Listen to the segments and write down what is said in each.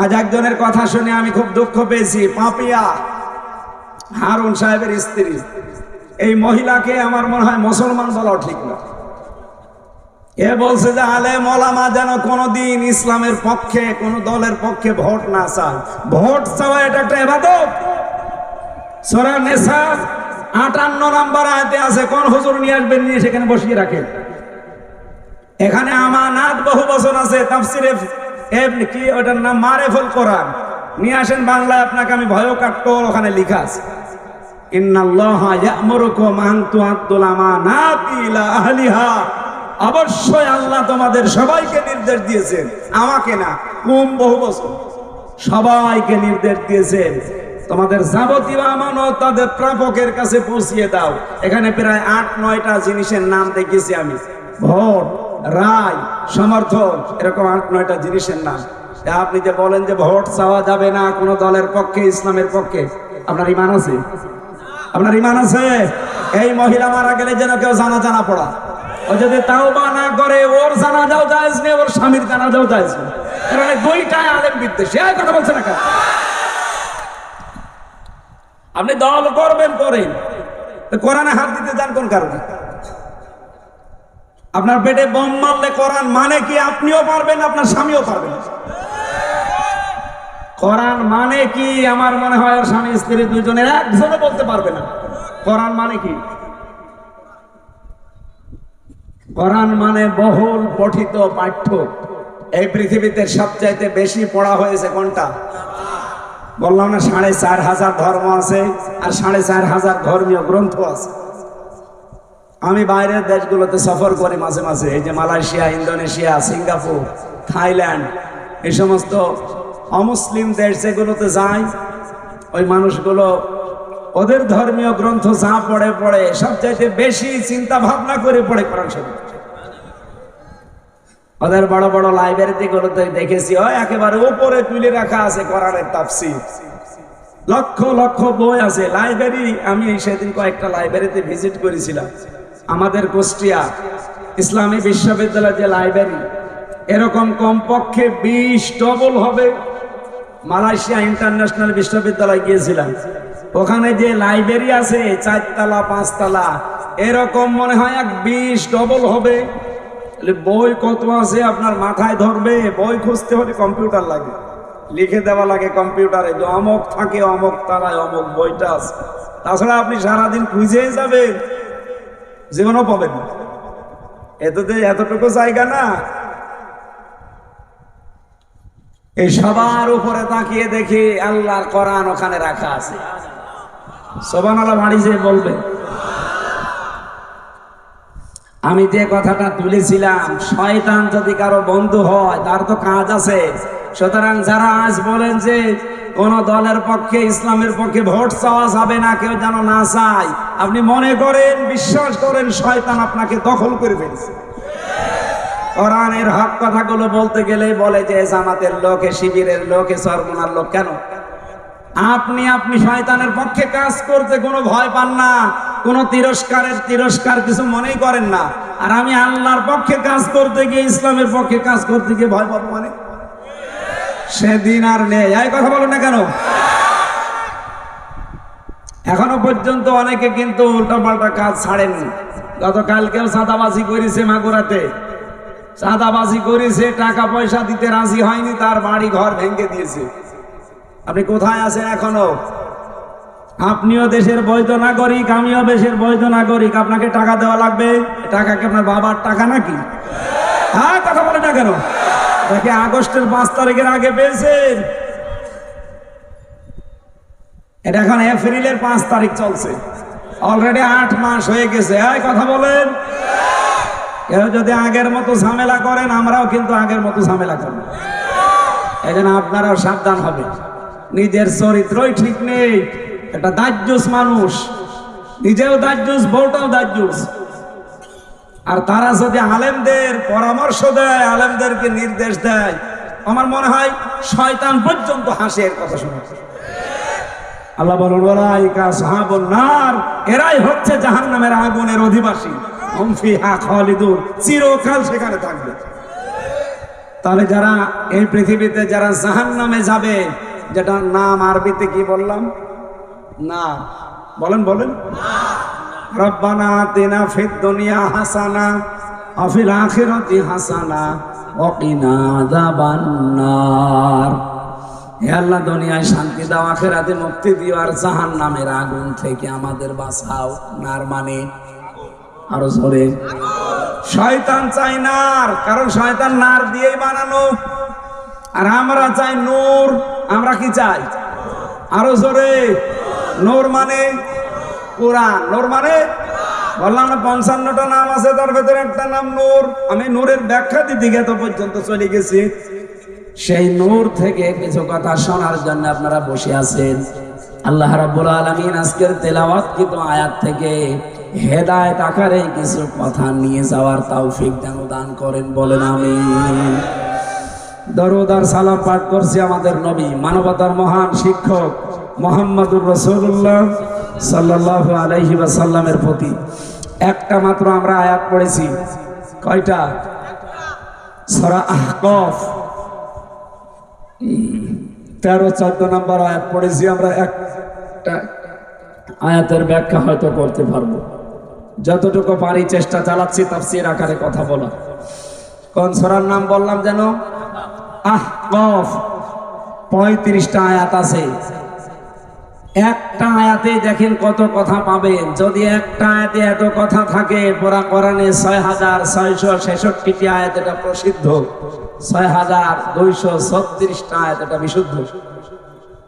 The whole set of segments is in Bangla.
আজ একজনের কথা শুনে আমি খুব দুঃখ পেয়েছি। পাপিয়া, হারুন সাহেবের স্ত্রী। এই মহিলাকে আমার মনে হয় মুসলমান বলাও ঠিক না। এ বলছে যে আলে মলামা যেন কোনোদিন ইসলামের পক্ষে, কোন দলের পক্ষে ভোট না চায়। ভোট চাওয়া এটা একটা এবাদত সোরা নেশা আটান্ন নাম্বার আয়তে আছে, কোন হুজুর নিয়ে আসবেন নিয়ে সেখানে বসিয়ে রাখেন। এখানে আমার আমানাত বহু বছর আছে, তাফসিরে এমনি কি ওটার নাম? মারেফুল কোরআন। নিয়ে আসেন বাংলায়, আপনাকে আমি ভয় কাট্ট ওখানে লিখা আছে। অবশ্যই আল্লাহ তোমাদের সবাইকে নির্দেশ দিয়েছেন। আমাকে না, কুম বহু বছর সবাইকে নির্দেশ দিয়েছেন। তোমাদের যাবতীয় আমানত তাদের প্রাপকের কাছে পৌঁছিয়ে দাও। এখানে প্রায় আট, নয়টা জিনিসের নাম দেখেছি আমি। ভোট। রায় সমর্থন এরকম আট নয়টা জিনিসের নাম। আপনি যে বলেন যে ভোট চাওয়া যাবে না কোনো দলের পক্ষে, ইসলামের পক্ষে, আপনার ইমান আছে? আপনার ইমান আছে? এই মহিলা মারা গেলে যেন কেউ জানা জানা পড়া। ও যদি তাও বা না করে, ওর জানা যাও যাইজ নেই, ওর স্বামীর জানা যাও যাইজ নেই কারণ দুইটাই আলেম বিদ্বেষী। এই কথা বলছে না আপনি দল করবেন করেন কোরআনে হাত দিতে যান কোন কারণে? আপনার পেটে বোম মারলে কোরআন মানে কি? আপনিও পারবেন, আপনার স্বামীও পারবেন। কোরআন মানে কি? আমার মনে হয় ওর স্বামী, স্ত্রী দুজনের একজনও বলতে পারবে না। কোরআন মানে কি? কোরআন মানে বহুল পঠিত পাঠ্য। এই পৃথিবীতে সবচাইতে বেশি পড়া হয়েছে কোনটা? বললাম না, সাড়ে চার হাজার ধর্ম আছে আর সাড়ে চার হাজার ধর্মীয় গ্রন্থ আছে। আমি বাইরের দেশগুলোতে সফর করি মাঝে মাঝে, এই যে মালয়েশিয়া, ইন্দোনেশিয়া, সিঙ্গাপুর, থাইল্যান্ড এই সমস্ত অমুসলিম দেশ যেগুলোতে যাই, ওই মানুষগুলো ওদের ধর্মীয় গ্রন্থ যা পড়ে পড়ে সবচাইতে বেশি চিন্তা ভাবনা করে পড়ে কোরআন শরীফ। ওদের বড় বড় লাইব্রেরিতে গুলোতে দেখেছি হয় একেবারে উপরে তুলে রাখা আছে কোরআনের তাফসির। লক্ষ লক্ষ বই আছে, লাইব্রেরি, আমি সেদিন কয়েকটা লাইব্রেরিতে ভিজিট করেছিলাম। আমাদের কুষ্টিয়া ইসলামী বিশ্ববিদ্যালয়ের যে লাইব্রেরি এরকম কমপক্ষে বিশ ডবল হবে। মালয়েশিয়া ইন্টারন্যাশনাল বিশ্ববিদ্যালয় গিয়েছিলাম। ওখানে যে লাইব্রেরি আছে, চারতলা, পাঁচতলা, এরকম মনে হয় এক বিশ ডবল হবে। বই কত আছে আপনার মাথায় ধরবে? বই খুঁজতে হলে কম্পিউটার লাগে। লিখে দেওয়া লাগে কম্পিউটারে অমক থাকে, অমক তারায় অমক বইটা আছে। তাছাড়া আপনি সারাদিন খুঁজেই যাবেন। জীবনও পাবেন না। এততে এতটুকু জায়গা না। এই সবার উপরে তাকিয়ে দেখি আল্লাহর কোরআন ওখানে রাখা আছে। সোবান আল্লাহ বাড়ি যে বলবেন আমি যে কথাটা তুলেছিলাম, শয়তান যদি কারও বন্ধু হয়, তার তো কাজ আছে। সুতরাং যারা আজ বলেন যে কোন দলের পক্ষে, ইসলামের পক্ষে ভোট চাওয়া যাবে না, কেউ যেন না চায়, আপনি মনে করেন, বিশ্বাস করেন, শয়তান আপনাকে দখল করে ফেলছে। কোরআনের হক কথাগুলো বলতে গেলে বলে যে জামাতের লোক শিবিরের লোক লোক, কেন? আপনি আপনি শয়তানের পক্ষে কাজ করতে কোনো ভয় পান না, কোনো তিরস্কারের, তিরস্কার কিছু মনেই করেন না। আর আমি আল্লাহর পক্ষে কাজ করতে গিয়ে, ইসলামের পক্ষে কাজ করতে গিয়ে ভয় পাবো মানে? সেদিন আর নেই। এই কথা বলো না কেন? এখনও পর্যন্ত অনেকে কিন্তু উল্টাপাল্টা কাজ ছাড়েননি গতকালকেও চাঁদাবাজি করেছে মাগুরাতে। চাঁদাবাজি করেছে টাকা পয়সা দিতে রাজি হয়নি, তার বাড়ি ঘর ভেঙে দিয়েছে। আপনি কোথায় আছেন এখনও? আপনিও দেশের বৈধ নাগরিক, আমিও দেশের বৈধ নাগরিক। আপনাকে টাকা দেওয়া লাগবে? টাকা কি আপনার বাবার টাকা নাকি? হ্যাঁ কথা বলে না কেন? তাকে আগস্টের পাঁচ তারিখের আগে পেয়েছেন। এটা এখন এপ্রিলের পাঁচ তারিখ চলছে। অলরেডি আট মাস হয়ে গেছে। কথা বলেন। কেউ যদি আগের মতো ঝামেলা করেন, আমরাও কিন্তু আগের মতো ঝামেলা করব। এই জন্য আপনারাও সাবধান হবে নিজের চরিত্রই ঠিক নেই। একটা দাজ্জুস মানুষ। নিজেও দাজ্জুস, বউটাও দাজ্জুস। আর তারা যদি আলেমদের পরামর্শ দেয়, আলেমদেরকে নির্দেশ দেয়, আমার মনে হয় শয়তান পর্যন্ত হাসে এর কথা শুনে। আল্লাহ বলুন ওলাইকা সাহাবুন নার, এরাই হচ্ছে জাহান্নামের আগুনের অধিবাসী। হুম ফিহা খালিদুন, চিরকাল সেখানে থাকবে। তাহলে যারা এই পৃথিবীতে যারা জাহান নামে যাবে যেটা নাম আরবিতে কি বললাম? না। বলেন বলেন। রব্বানা আতিনা ফিদ দুনিয়া হাসানা অফিল আখিরাতি হাসানা ওয়াকিনা আযাবান্নার। হে আল্লাহ, দুনিয়ায় শান্তি দাও, আখেরাতে মুক্তি দিও আর জাহান্নামের আগুন থেকে আমাদের বাঁচাও। নার মানে? আরও জোরে। শয়তান চাই নার, কারণ শয়তান নার দিয়েই বানানো। আর আমরা চাই নূর, আমরা কি চাই? আরও জোরে। নূর মানে? কোরআন। নূর মানে? বললাম না, পঞ্চান্নটা নাম আছে, তার ভেতরে একটা নাম নূর। আমি নূরের ব্যাখ্যা দিতে গেত পর্যন্ত চলে গেছি। সেই নূর থেকে কিছু কথা শোনার জন্য আপনারা বসে আছেন। আল্লাহ রাব্বুল আলামিন আজকের তেলাওয়াত কিন্তু আয়াত থেকে হেদায়েত আকারে কিছু কথা নিয়ে যাওয়ার তৌফিক যেন দান করেন, বলেন আমিন। দরুদার সালাম পাঠ করছি আমাদের নবী, মানবতার মহান শিক্ষক মোহাম্মদুর রসুল্লাহ সাল্লাহ আলহি সাল্লামের প্রতি। একটা মাত্র আমরা আয়াত পড়েছি। কয়টা? সরা আহকফ। তেরো, চোদ্দ নম্বর আয়াত পড়েছি আমরা। একটা আয়াতের ব্যাখ্যা হয়তো করতে পারব। যতটুকু পারি চেষ্টা চালাচ্ছি, তাফসির আকারে কথা বলা। কোন সরার নাম বললাম যেন? আহ পঁয়ত্রিশটা আয়াত আছে। একটা আয়াতে দেখেন কত কথা পাবেন। যদি একটা আয়াতে এত কথা থাকে, পুরা কোরআনে ছয় হাজার ছয়শো ছেষট্টিটি আয়াত এটা প্রসিদ্ধ। ছয় হাজার দুইশো ছত্রিশটা আয়াত এটা বিশুদ্ধ।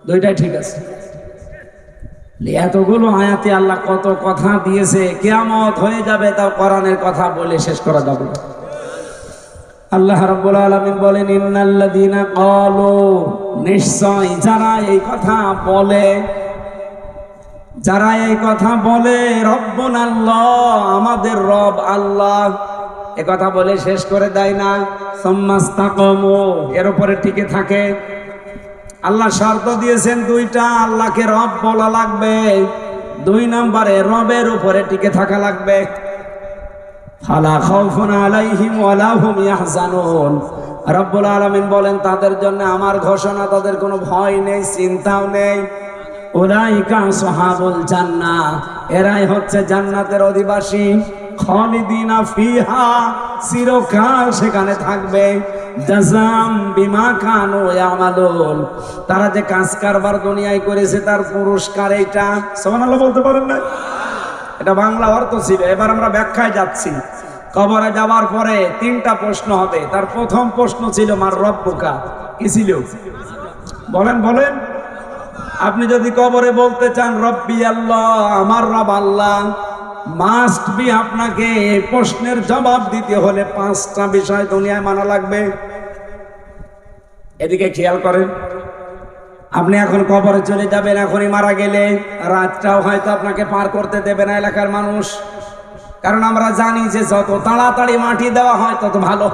দুইটাই ঠিক আছে। এতগুলো আয়াতে আল্লাহ কত কথা দিয়েছে, কেয়ামত হয়ে যাবে তাও কোরআনের কথা বলে শেষ করা যাবে। আল্লাহ রাব্বুল আলামিন বলেন, ইন্নাল্লাযীনা ক্বালু, নিশ্চয় যারা এই কথা বলে যারা এই কথা বলে, রব্বুন আল্লাহ, আমাদের রব আল্লাহ। এ কথা বলে শেষ করে দেয় না। সম্মাস্তাকমু এর উপরে টিকে থাকে। আল্লাহ শর্ত দিয়েছেন দুইটা, আল্লাহকে রব বলা লাগবে। দুই নম্বরে রবের উপরে টিকে থাকা লাগবে। রব্বুল আলামিন বলেন, তাদের জন্য আমার ঘোষণা, তাদের কোনো ভয় নেই, চিন্তাও নেই। উলাইকা সাহাবুল জান্নাহ এরাই হচ্ছে জান্নাতের অধিবাসী। খালিদিনা ফিহা চিরকাল সেখানে থাকবে। জাজাম বিমা কানু ইয়ামালুন। তারা যে কাজ কারবার দুনিয়ায় করেছে, তার পুরস্কার এইটা। সুবহানাল্লাহ বলতে পারেন না? এটা বাংলা অর্থ ছিল। এবার আমরা ব্যাখ্যায় যাচ্ছি। কবরে যাওয়ার পরে তিনটা প্রশ্ন হবে। তার প্রথম প্রশ্ন ছিল, মার রব্বুকা? কি ছিল? বলেন বলেন। আপনি যদি কবরে বলতে চান, রব্বি আল্লাহ, আমার রব আল্লাহ মাস্ট বি আপনাকে প্রশ্নের জবাব দিতে হলে পাঁচটা বিষয় দুনিয়ায় মানা লাগবে। এদিকে খেয়াল করেন, আপনি এখন কবরে চলে যাবেন, এখনই মারা গেলে রাতটাও হয়তো আপনাকে পার করতে দেবে না এলাকার মানুষ। কারণ আমরা জানি যে যত তাড়াতাড়ি মাটি দেওয়া হয়, তত ভালো।